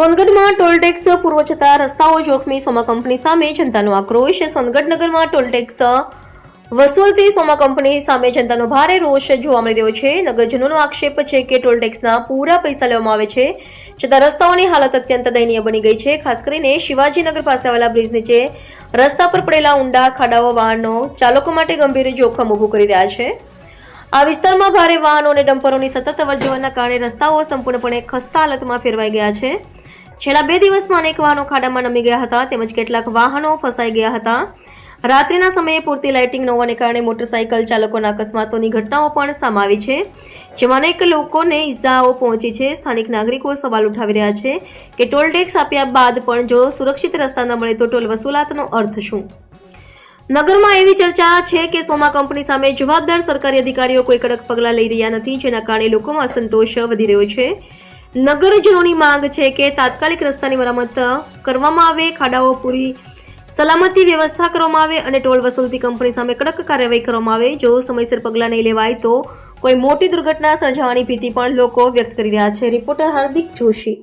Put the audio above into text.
સોનગઢમાં toll tax પૂર્વ જતા રસ્તાઓ જોખમી સોમા કંપની સામે જનતાનો આક્રોશ. સોનગઢ નગરમાં ટોલટેક્સ વસૂલતી સોમા કંપની સામે જનતાનો ભારે રોષ જોવા મળી રહ્યો છે. નગરજનોનો આક્ષેપ છે કે ટોલટેક્સના પૂરા પૈસા લેવામાં આવે છે. છતાં રસ્તાઓની હાલત અત્યંત દયનીય બની ગઈ છે. ખાસ કરીને શિવાજીનગર પાસે આવેલા બ્રિજ નીચે રસ્તા પર પડેલા ઊંડા, ખાડાઓ, વાહનો ચાલકો માટે ગંભીર જોખમ ઊભું કરી રહ્યા છે. આ વિસ્તારમાં ભારે વાહનો અને ડમ્પરોની સતત અવર કારણે રસ્તાઓ સંપૂર્ણપણે ખસ્તા હાલતમાં ફેરવાઈ ગયા છે. છેલ્લા બે દિવસમાં અનેક વાહનો ખાડામાં નમી ગયા હતા, તેમજ કેટલાક વાહનો ફસાઈ ગયા હતા. રાત્રિના સમયે પૂરતી લાઇટિંગ ન હોવાને કારણે મોટરસાઇકલ ચાલકોના અકસ્માતોની ઘટનાઓ પણ સમાવી છે, જેમાં અનેક લોકોને ઈજાઓ પહોંચી છે. સ્થાનિક નાગરિકો સવાલ ઉઠાવી રહ્યા છે કે ટોલ ટેક્સ આપ્યા બાદ પણ જો સુરક્ષિત રસ્તા ન મળે તો ટોલ વસૂલાતનો અર્થ શું? નગરમાં એવી ચર્ચા છે કે સોમા કંપની સામે જવાબદાર સરકારી અધિકારીઓ કોઈ કડક પગલાં લઈ રહ્યા નથી, જેના કારણે લોકોમાં અસંતોષ વધી રહ્યો છે. નગરજનોની માંગ છે કે તાત્કાલિક રસ્તાની મરામત કરવામાં આવે, ખાડાઓ પૂરી સલામતી વ્યવસ્થા કરવામાં આવે અને ટોલ વસૂલતી કંપની સામે કડક કાર્યવાહી કરવામાં આવે. જો સમયસર પગલાં નહીં લેવાય તો કોઈ મોટી દુર્ઘટના સર્જાવાની ભીતિ પણ લોકો વ્યક્ત કરી રહ્યા છે. રિપોર્ટર હાર્દિક જોશી.